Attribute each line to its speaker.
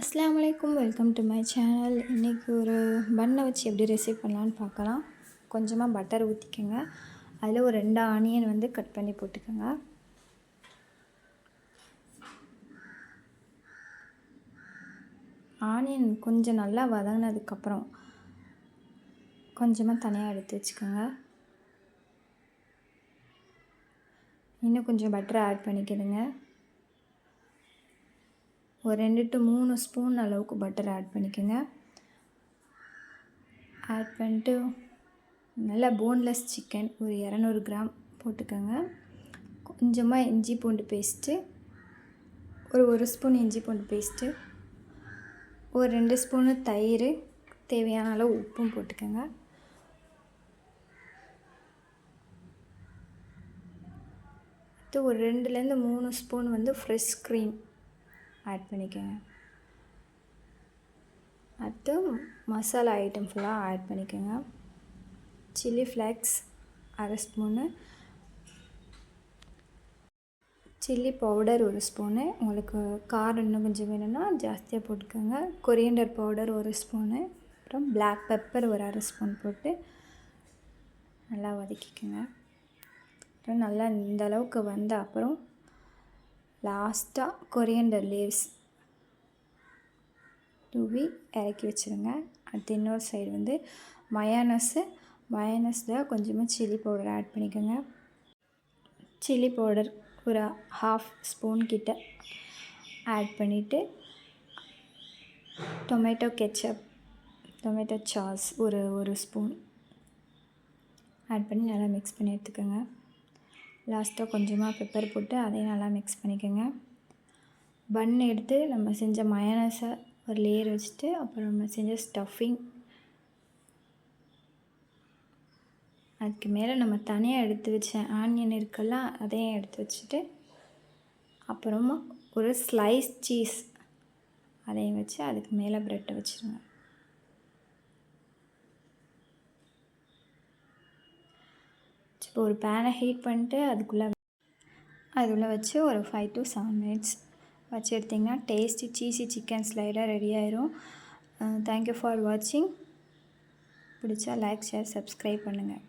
Speaker 1: அஸ்லாம் அலைக்கும் welcome to my channel. இன்றைக்கி ஒரு பண்ணை வச்சு எப்படி ரெசிப் பண்ணலான்னு பார்க்கலாம். கொஞ்சமாக பட்டர் ஊற்றிக்கோங்க அதில் ஒரு ரெண்டு ஆனியன் வந்து கட் பண்ணி போட்டுக்கோங்க. ஆனியன் கொஞ்சம் நல்லா வதங்கினதுக்கப்புறம் கொஞ்சமாக தனியாக எடுத்து வச்சுக்கோங்க. இன்னும் கொஞ்சம் பட்டர் ஆட் பண்ணிக்கிடுங்க. ஒரு ரெண்டு டு மூணு ஸ்பூன் அளவுக்கு பட்டர் ஆட் பண்ணிக்கோங்க. ஆட் பண்ணிட்டு நல்லா போன்லெஸ் சிக்கன் ஒரு இரநூறு கிராம் போட்டுக்கோங்க. கொஞ்சமாக இஞ்சி பூண்டு பேஸ்ட்டு ஒரு ஒரு ஸ்பூன் இஞ்சி பூண்டு பேஸ்ட்டு ஒரு ரெண்டு ஸ்பூனு தயிர் தேவையான அளவு உப்பும் போட்டுக்கோங்க. அடுத்து ஒரு ரெண்டுலேருந்து மூணு ஸ்பூன் வந்து ஃப்ரெஷ் க்ரீம் ஆட் பண்ணிக்கோங்க. அடுத்து மசாலா ஐட்டம் ஃபுல்லாக ஆட் பண்ணிக்கோங்க. சில்லி ஃப்ளேக்ஸ் அரை ஸ்பூனு சில்லி பவுடர் ஒரு ஸ்பூனு உங்களுக்கு காரம் இன்னும் கொஞ்சம் வேணும்னா ஜாஸ்தியாக போட்டுக்கோங்க. கொரியண்டர் பவுடர் ஒரு ஸ்பூனு அப்புறம் பிளாக் பெப்பர் ஒரு அரை ஸ்பூன் போட்டு நல்லா வதக்கிக்கோங்க. அப்புறம் நல்லா இந்த அளவுக்கு வந்த அப்புறம் லாஸ்ட்டாக கொரியண்டர் லீவ்ஸ். தூவி இறக்கி வச்சுருங்க. அடுத்து இன்னொரு சைடு வந்து மயானஸு மயானஸில் கொஞ்சமாக சில்லி பவுடர் ஆட் பண்ணிக்கோங்க. சில்லி பவுடர் ஒரு ஹாஃப் ஸ்பூன் கிட்ட ஆட் பண்ணிவிட்டு டொமேட்டோ கெச்சப் டொமேட்டோ சாஸ் ஒரு ஒரு ஸ்பூன் ஆட் பண்ணி நல்லா மிக்ஸ் பண்ணி எடுத்துக்கோங்க. லாஸ்ட்டாக கொஞ்சமாக பெப்பர் போட்டு அதையும் நல்லா மிக்ஸ் பண்ணிக்கோங்க. பன் எடுத்து நம்ம செஞ்ச மயனஸை ஒரு லேயர் வச்சுட்டு அப்புறம் நம்ம செஞ்ச ஸ்டஃபிங் அதுக்கு மேலே நம்ம தனியாக எடுத்து வச்ச ஆனியன் இருக்குல்ல அதையும் எடுத்து வச்சுட்டு அப்புறமா ஒரு ஸ்லைஸ் சீஸ் அதையும் வச்சு அதுக்கு மேலே ப்ரெட்டை வச்சுருங்க. இப்போ ஒரு பேனை ஹீட் பண்ணிட்டு அதுக்குள்ளே அதுக்குள்ளே வச்சு ஒரு ஃபைவ் டு செவன் மினிட்ஸ் வச்சு எடுத்திங்கன்னா டேஸ்டி சீஸி சிக்கன் ஸ்லைடாக ரெடி ஆயிரும். தேங்க்யூ ஃபார் வாட்சிங் பிடிச்சா லைக் ஷேர் சப்ஸ்கிரைப் பண்ணுங்கள்